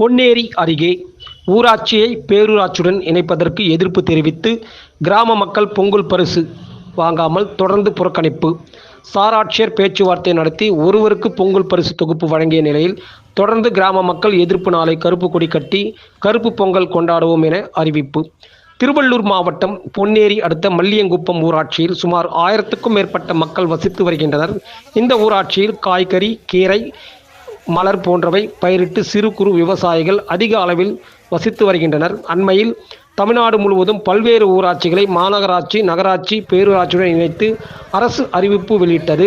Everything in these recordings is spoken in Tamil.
பொன்னேரி அருகே ஊராட்சியை பேரூராட்சியுடன் இணைப்பதற்கு எதிர்ப்பு தெரிவித்து கிராம மக்கள் பொங்கல் பரிசு வாங்காமல் தொடர்ந்து புறக்கணிப்பு. சாராட்சியர் பேச்சுவார்த்தை நடத்தி ஒருவருக்கு பொங்கல் பரிசு தொகுப்பு வழங்கிய நிலையில் தொடர்ந்து கிராம மக்கள் எதிர்ப்பு நாளை கருப்பு கொடி கட்டி கருப்பு பொங்கல் கொண்டாடுவோம் என அறிவிப்பு. திருவள்ளூர் மாவட்டம் பொன்னேரி அடுத்த மல்லியங்குப்பம் ஊராட்சியில் சுமார் ஆயிரத்துக்கும் மேற்பட்ட மக்கள் வசித்து வருகின்றனர். இந்த ஊராட்சியில் காய்கறி கீரை மலர் போன்றவை பயிரிட்டு சிறு குறு விவசாயிகள் அதிக அளவில் வசித்து வருகின்றனர். அண்மையில் தமிழ்நாடு முழுவதும் பல்வேறு ஊராட்சிகளை மாநகராட்சி நகராட்சி பேரூராட்சியுடன் இணைத்து அரசு அறிவிப்பு வெளியிட்டது.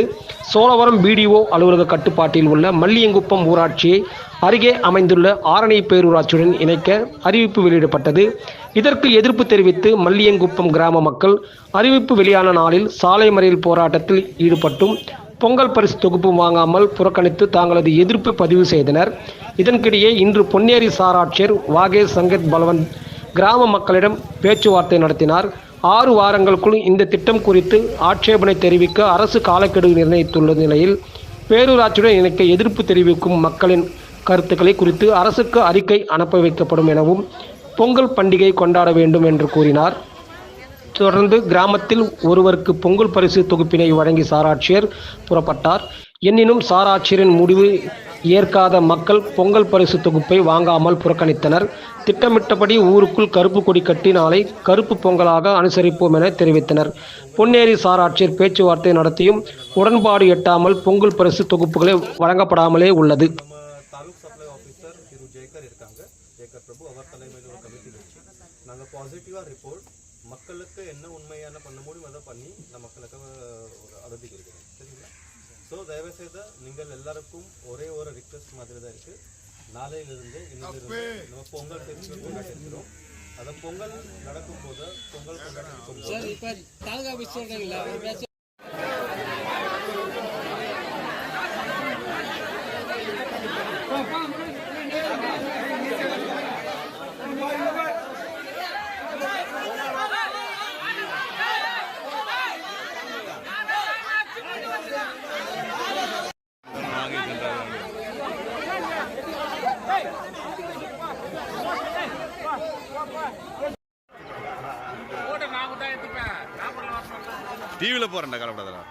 சோழவரம் பிடிஓ அலுவலக கட்டுப்பாட்டில் உள்ள மல்லியங்குப்பம் ஊராட்சியை அருகே அமைந்துள்ள ஆரணி பேரூராட்சியுடன் இணைக்க அறிவிப்பு வெளியிடப்பட்டது. இதற்கு எதிர்ப்பு தெரிவித்து மல்லியங்குப்பம் கிராம மக்கள் அறிவிப்பு வெளியான நாளில் சாலை மறியல் போராட்டத்தில் ஈடுபட்டும் பொங்கல் பரிசு தொகுப்பு வாங்காமல் புறக்கணித்து தாங்களது எதிர்ப்பு பதிவு செய்தனர். இதற்கிடையே இன்று பொன்னேரி சாராட்சியர் வாகேஷ் சங்கத் பலவன் கிராம மக்களிடம் பேச்சுவார்த்தை நடத்தினார். ஆறு வாரங்களுக்குள் இந்த திட்டம் குறித்து ஆட்சேபனை தெரிவிக்க அரசு காலக்கெடு நிர்ணயித்துள்ள நிலையில் பேரூராட்சியுடன் இணைக்க எதிர்ப்பு தெரிவிக்கும் மக்களின் கருத்துக்களை குறித்து அரசுக்கு அறிக்கை அனுப்ப வைக்கப்படும் எனவும் பொங்கல் பண்டிகை கொண்டாட வேண்டும் என்று கூறினார். தொடர்ந்து கிராமத்தில் ஒருவருக்கு பொங்கல் பரிசு தொகுப்பினை வழங்கி சாராட்சியர் புறப்பட்டார் எனினும் சாராட்சியரின் முடிவு ஏற்காத மக்கள் பொங்கல் பரிசு தொகுப்பை வாங்காமல் புறக்கணித்தனர் திட்டமிட்டபடி ஊருக்குள் கருப்பு கொடி கட்டி நாளை கருப்பு பொங்கலாக அனுசரிப்போம் என தெரிவித்தனர் பொன்னேரி சாராட்சியர் பேச்சுவார்த்தை நடத்தியும் உடன்பாடு எட்டாமல் பொங்கல் பரிசு தொகுப்புகளை வழங்கப்படாமலே உள்ளது இருக்காங்க ஜெயக்கர் பிரபு அவர் தலைமையில் ஒரு கமிட்டி வச்சு நாங்கள் பாசிட்டிவாக ரிப்போர்ட் மக்களுக்கு என்ன உண்மையான பண்ண முடியும் அதை பண்ணி நான் மக்களுக்கு ஒரு அறுதி கொடுக்குறேன் சரிங்களா? ஸோ தயவுசெய்து நீங்கள் எல்லாருக்கும் ஒரே ஒரு ரிக்வெஸ்ட் மாதிரி தான் இருக்குது நாளையிலிருந்து இன்னிலிருந்து நம்ம பொங்கல் ஃபெஸ்டிவல் கொண்டாடி இருக்கிறோம் அந்த பொங்கல் நடக்கும்போது பொங்கல் கொண்டாடி டிவியில் போகிறேன்டா கலப்படாதடா